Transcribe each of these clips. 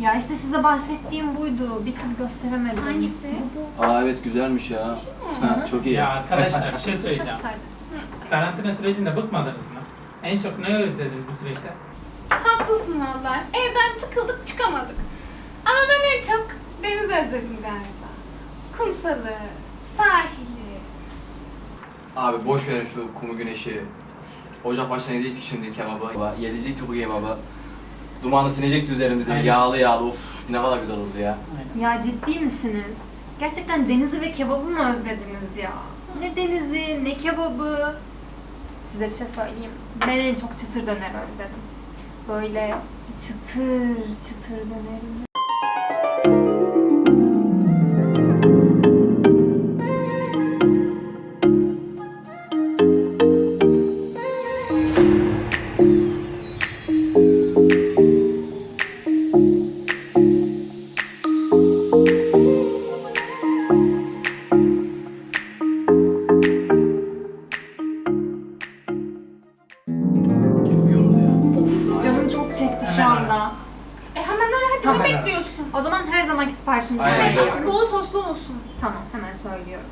Ya işte size bahsettiğim buydu. Bir türlü gösteremedim. Hangisi? Aa evet güzelmiş ya. Ha, çok iyi. Ya arkadaşlar bir şey söyleyeceğim. Karantina sürecinde bıkmadınız mı? En çok ne özlediniz bu süreçte? Haklısın vallahi. Evden tıkıldık çıkamadık. Ama ben en çok deniz özledim galiba. Kumsalı, sahili. Abi boş verin şu kumu güneşi. Ocak başına yedik şimdi kebabı. Yedecekti bu kebabı. Dumanı sinecekti üzerimize. Aynen. Yağlı yağlı of ne kadar güzel oldu ya. Ya ciddi misiniz? Gerçekten denizi ve kebabı mı özlediniz ya? Ne denizi, ne kebabı. Size bir şey söyleyeyim. Ben en çok çıtır döner özledim. Böyle çıtır çıtır dönerim. Şu Hemen anda. E hemen ara hadi Tamam. ne bekliyorsun? O zaman her zamanki siparişimizi Aynen. hemen veriyorum. Bol soslu olsun. Tamam hemen söylüyorum.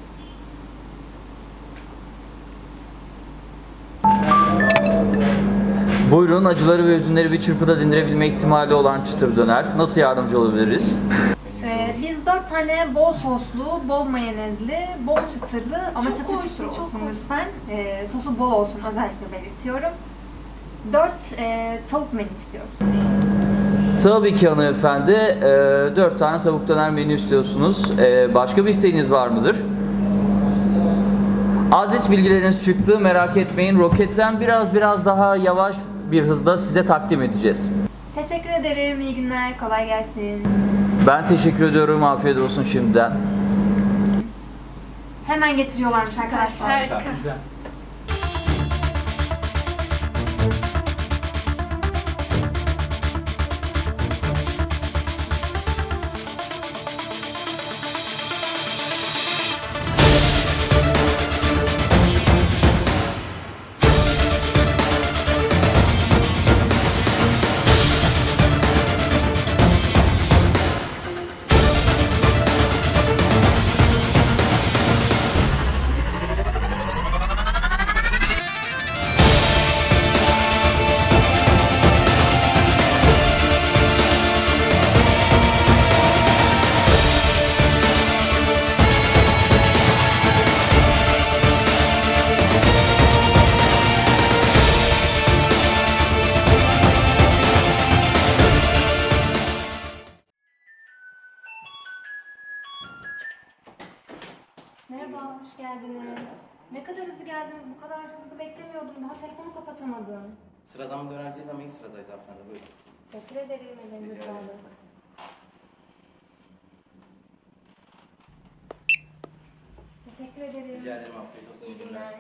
Buyurun acıları ve üzümleri bir çırpıda dindirebilme ihtimali olan çıtır döner. Nasıl yardımcı olabiliriz? Ee, biz dört tane bol soslu, bol mayonezli, bol çıtırlı ama Çok çıtır olsun, çıtır çok olsun olsun. lütfen. Ee, sosu bol olsun özellikle belirtiyorum. Dört e, tavuk menü istiyoruz. Tabii ki hanımefendi. Ee, dört tane tavuk döner menü istiyorsunuz. Ee, başka bir isteğiniz var mıdır? Adres bilgileriniz çıktı. Merak etmeyin. Roketten biraz biraz daha yavaş bir hızda size takdim edeceğiz. Teşekkür ederim, iyi günler, kolay gelsin. Ben teşekkür ediyorum. Afiyet olsun şimdiden. Hemen getiriyorlarmış arkadaşlar. Harika. Güzel. Merhaba, hoş geldiniz. Ne kadar hızlı geldiniz, bu kadar hızlı beklemiyordum. Daha telefonu kapatamadım. Sıradan dönerciyiz ama ilk sıradayız hanımefendi buyurun. Teşekkür ederim, elinize Rica sağlık. Teşekkür ederim. Rica ederim afiyet olsun. İyi günler.